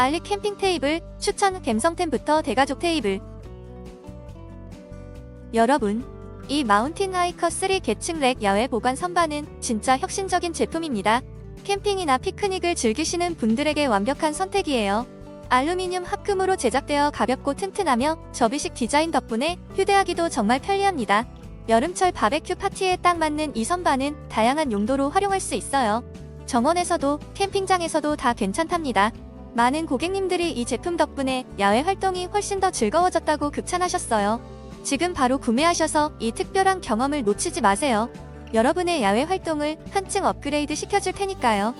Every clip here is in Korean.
알리 캠핑 테이블 추천 갬성템부터 대가족 테이블 여러분 이 마운틴 하이커 3 계층 렉 야외 보관 선반은 진짜 혁신적인 제품입니다. 캠핑이나 피크닉을 즐기시는 분들에게 완벽한 선택이에요. 알루미늄 합금으로 제작되어 가볍고 튼튼하며 접이식 디자인 덕분에 휴대하기도 정말 편리합니다. 여름철 바베큐 파티에 딱 맞는 이 선반은 다양한 용도로 활용할 수 있어요. 정원에서도 캠핑장에서도 다 괜찮답니다. 많은 고객님들이 이 제품 덕분에 야외 활동이 훨씬 더 즐거워졌다고 극찬하셨어요. 지금 바로 구매하셔서 이 특별한 경험을 놓치지 마세요. 여러분의 야외 활동을 한층 업그레이드 시켜줄 테니까요.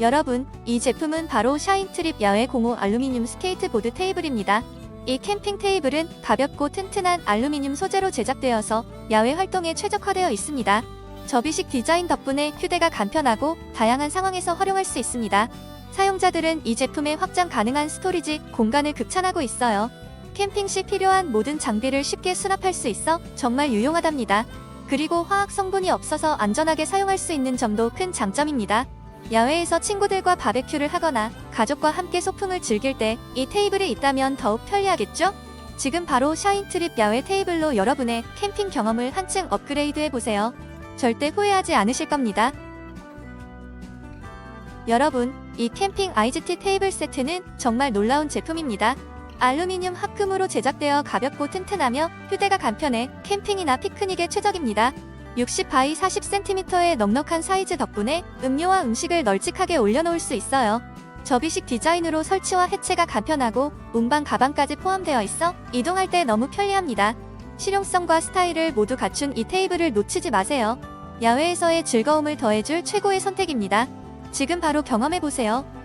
여러분, 이 제품은 바로 샤인트립 야외 공호 알루미늄 스케이트보드 테이블입니다. 이 캠핑 테이블은 가볍고 튼튼한 알루미늄 소재로 제작되어서 야외 활동에 최적화되어 있습니다. 접이식 디자인 덕분에 휴대가 간편하고 다양한 상황에서 활용할 수 있습니다. 사용자들은 이 제품의 확장 가능한 스토리지 공간을 극찬하고 있어요. 캠핑 시 필요한 모든 장비를 쉽게 수납할 수 있어 정말 유용하답니다. 그리고 화학 성분이 없어서 안전하게 사용할 수 있는 점도 큰 장점입니다. 야외에서 친구들과 바베큐를 하거나 가족과 함께 소풍을 즐길 때 이 테이블이 있다면 더욱 편리하겠죠? 지금 바로 샤인트립 야외 테이블로 여러분의 캠핑 경험을 한층 업그레이드 해보세요. 절대 후회하지 않으실 겁니다. 여러분, 이 캠핑 IGT 테이블 세트는 정말 놀라운 제품입니다. 알루미늄 합금으로 제작되어 가볍고 튼튼하며 휴대가 간편해 캠핑이나 피크닉에 최적입니다. 60 바이 40cm의 넉넉한 사이즈 덕분에 음료와 음식을 널찍하게 올려놓을 수 있어요. 접이식 디자인으로 설치와 해체가 간편하고 운반 가방까지 포함되어 있어 이동할 때 너무 편리합니다. 실용성과 스타일을 모두 갖춘 이 테이블을 놓치지 마세요. 야외에서의 즐거움을 더해줄 최고의 선택입니다. 지금 바로 경험해보세요.